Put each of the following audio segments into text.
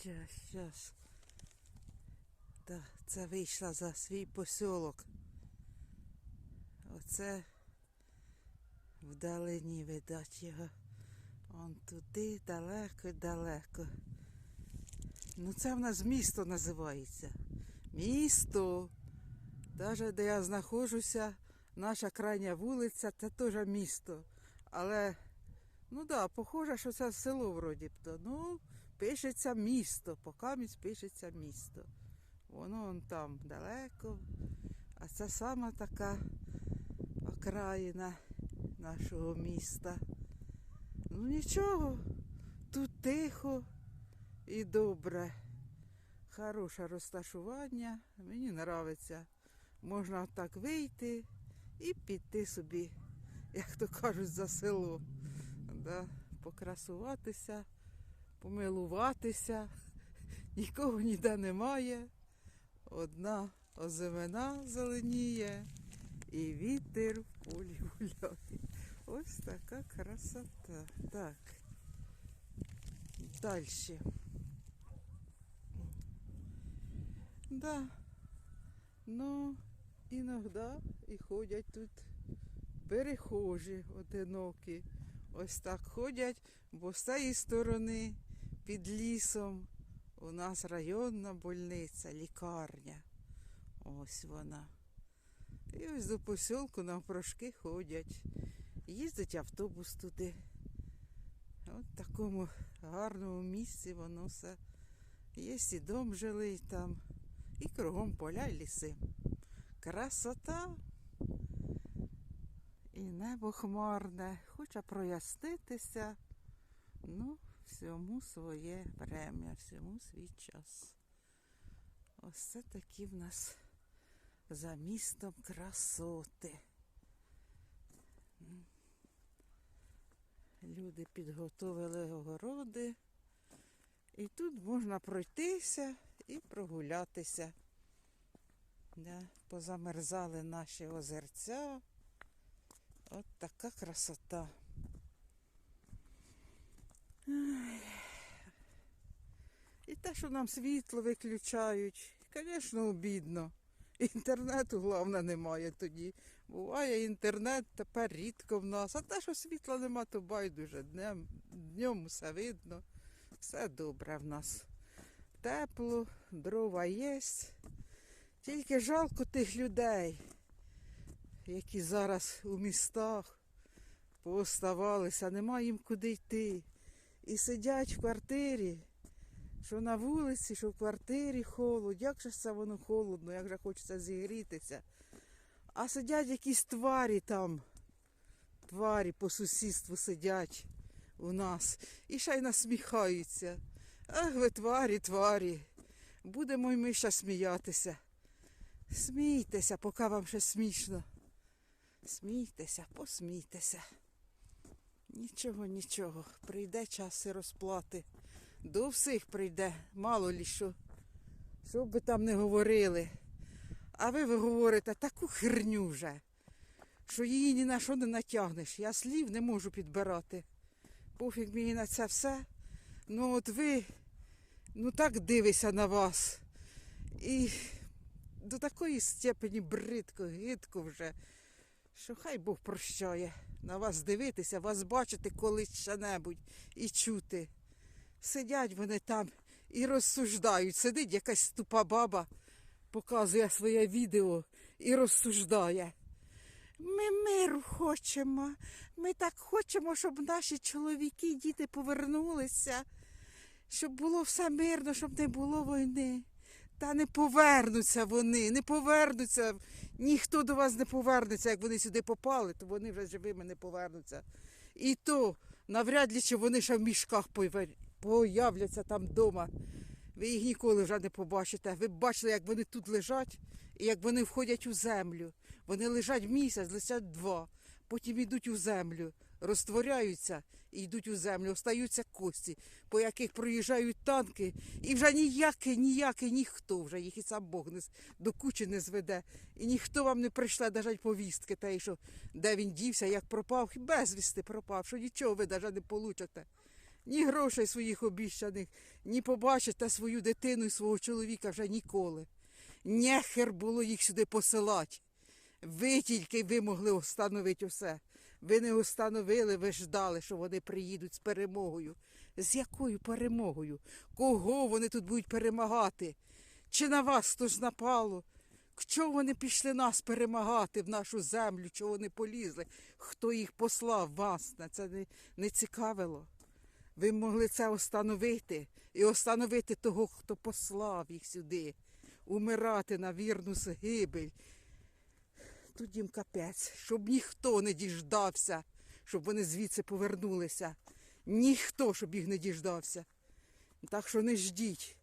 Щас, щас. Да, це вийшла за свій посілок. Оце вдалині видать його. Он туди далеко-далеко. Ну це в нас місто називається. Місто. Навіть де я знаходжуся, наша крайня вулиця, це теж місто. Але, ну да, похоже, що це село вроді б то. Ну, пишеться місто, покамість пишеться місто. Воно он там далеко. А це сама така окраїна нашого міста. Ну нічого, тут тихо і добре. Хороше розташування, мені подобається. Можна так вийти і піти собі, як то кажуть, за село. Да? Покрасуватися, помилуватися. Нікого ніде немає. Одна озимина зеленіє і вітер в полі гуляє. Ось така красота. Так. Далі. Да. Ну, іноді і ходять тут перехожі одинокі. Ось так ходять, бо з цієї сторони під лісом у нас районна больниця, лікарня. Ось вона. І ось до посілку навпрошки ходять. Їздить автобус туди. От в такому гарному місці воно все. Є і дом жилий там, і кругом поля й ліси. Красота. І небо хмарне, хоче прояснитися. Ну, всьому своє время, всьому свій час. Ось це такі в нас за містом красоти. Люди підготовили огороди. І тут можна пройтися і прогулятися. Да, позамерзали наші озерця. От така красота. І те, що нам світло виключають, звісно, обідно. Інтернету, головне, немає тоді. Буває інтернет тепер рідко в нас. А те, що світла нема, то байдуже. Днем, днем все видно. Все добре в нас. Тепло, дрова є. Тільки жалко тих людей, які зараз у містах пооставалися, нема їм куди йти. І сидять в квартирі, що на вулиці, що в квартирі холод. Як же це воно холодно, як же хочеться зігрітися. А сидять якісь тварі там, тварі по сусідству сидять у нас і ще й насміхаються. Ах ви тварі, тварі. Будемо й ми ще сміятися. Смійтеся, поки вам ще смішно. Смійтеся, посмійтеся. Нічого, нічого. Прийде час і розплати. До всіх прийде, мало лі що. Що б ви там не говорили. А ви, ви говорите таку херню вже, що її ні на що не натягнеш. Я слів не можу підбирати. Пофіг мені на це все. Ну от ви, ну так дивися на вас. І до такої степені бридко, гидко вже, що хай Бог прощає на вас дивитися, вас бачити колись ще-небудь і чути. Сидять вони там і розсуждають. Сидить якась тупа баба, показує своє відео і розсуждає. Ми миру хочемо. Ми так хочемо, щоб наші чоловіки діти повернулися, щоб було все мирно, щоб не було війни. Та не повернуться вони, не повернуться. Ніхто до вас не повернеться. Як вони сюди попали, то вони вже живими не повернуться. І то навряд ли чи вони ще в мішках появляться там вдома. Ви їх ніколи вже не побачите. Ви бачили, як вони тут лежать і як вони входять у землю. Вони лежать місяць, лежать два, потім йдуть у землю, розтворяються і йдуть у землю, остаються кості, по яких проїжджають танки, і вже ніякий, ніякий, ніхто вже їх і сам Бог не, до кучі не зведе. І ніхто вам не прийшле навіть повістки, те, що де він дівся, як пропав, безвісти пропав, що нічого ви навіть не получите. ні грошей своїх обіщаних, ні побачите свою дитину і свого чоловіка вже ніколи. Нехер було їх сюди посилати. Ви тільки ви могли встановити усе. Ви не установили, ви ждали, що вони приїдуть з перемогою. З якою перемогою? Кого вони тут будуть перемагати? Чи на вас хтось напало? Чого вони пішли нас перемагати в нашу землю? Чого вони полізли? Хто їх послав вас? На це не, не цікавило. Ви могли це остановити і остановити того, хто послав їх сюди, умирати на вірну загибель. Тут їм капець, щоб ніхто не діждався, щоб вони звідси повернулися. Ніхто, щоб їх не діждався. Так що не ждіть.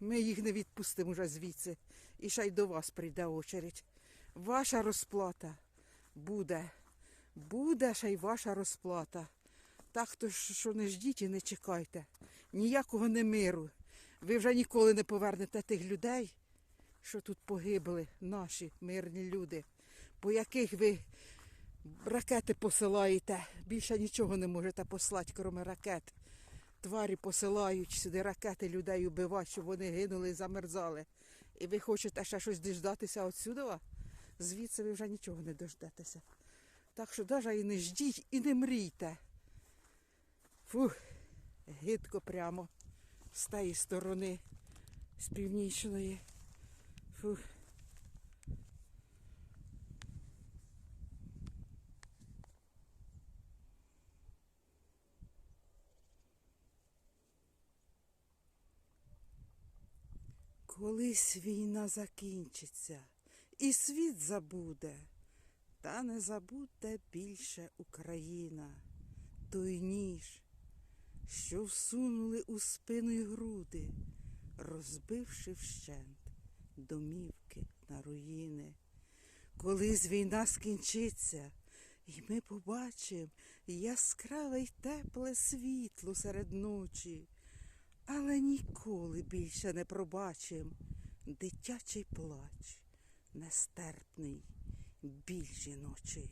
Ми їх не відпустимо вже звідси. І ще й до вас прийде очередь. Ваша розплата буде. Буде ще й ваша розплата. Так то що не ждіть і не чекайте. Ніякого не миру. Ви вже ніколи не повернете тих людей, що тут погибли, наші мирні люди, по яких ви ракети посилаєте. Більше нічого не можете послати, крім ракет. Тварі посилають сюди ракети людей убивати, щоб вони гинули і замерзали. І ви хочете ще щось діждатися отсюда? Звідси ви вже нічого не дождетеся. Так що навіть і не ждіть, і не мрійте. Фух, гидко прямо з тієї сторони, з північної. Фух. Колись війна закінчиться, і світ забуде, та не забуде більше Україна, той ніж, що всунули у спину й груди, розбивши вщент домівки на руїни. Колись війна скінчиться, і ми побачимо яскраве й тепле світло серед ночі. Але ніколи більше не пробачим дитячий плач, нестерпний біль жіночий.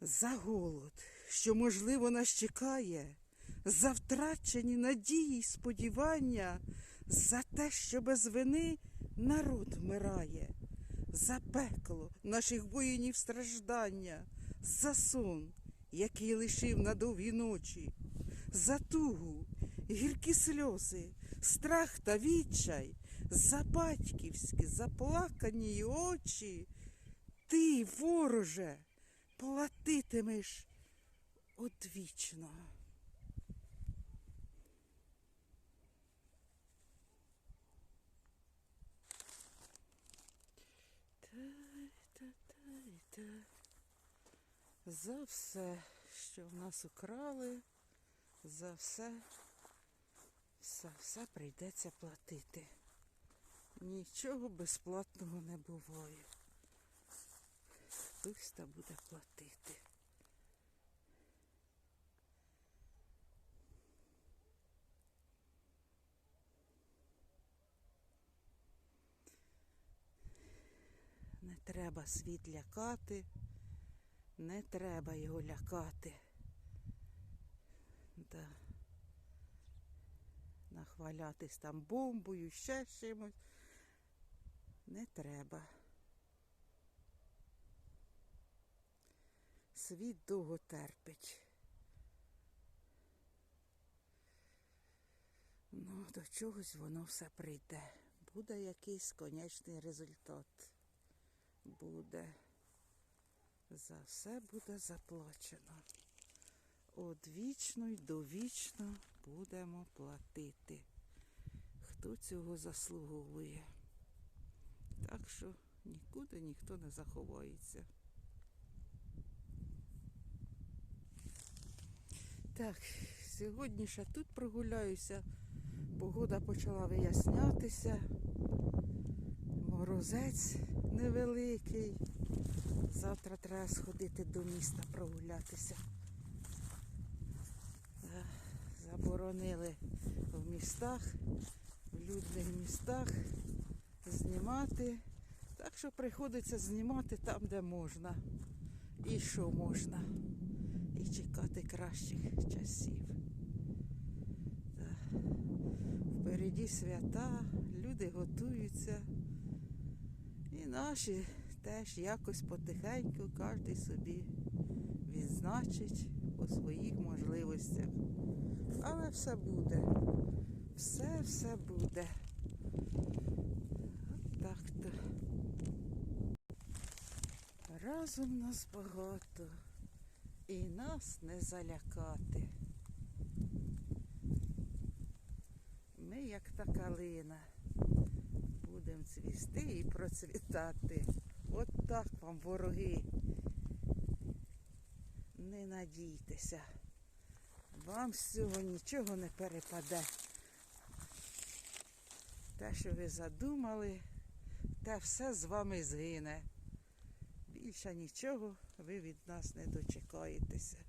За голод, що, можливо, нас чекає, за втрачені надії й сподівання, за те, що без вини народ вмирає, за пекло наших воїнів страждання, за сон, який лишив на довгі ночі, за тугу, гіркі сльози, страх та відчай, за батьківські заплакані очі. Ти, вороже, платитимеш одвічно. За все, що в нас украли, за все, за все прийдеться платити. Нічого безплатного не буває. Хтось та буде платити. Не треба світ лякати, не треба його лякати. Да. Нахвалятись там бомбою, ще чимось. Не треба. Світ довго терпить. Ну, до чогось воно все прийде. Буде якийсь конечний результат. Буде. За все буде заплачено. Одвічно й довічно будемо платити. Хто цього заслуговує? Так що нікуди ніхто не заховається. Так, сьогодні ще тут прогуляюся. Погода почала вияснятися. Морозець невеликий. Завтра треба сходити до міста прогулятися. Е, Заборонили в містах, в людних містах знімати. Так що приходиться знімати там, де можна. І що можна. і чекати кращих часів. Та Впереді свята, люди готуються. І наші теж якось потихеньку кожен собі відзначить по своїх можливостях. Але все буде. Все, все буде. Так то. Разом нас багато, і нас не залякати. Ми, як та калина, будемо цвісти і процвітати. От так вам, вороги. Не надійтеся. Вам з цього нічого не перепаде. Те, що ви задумали, те все з вами згине. Більше нічого ви від нас не дочекаєтеся.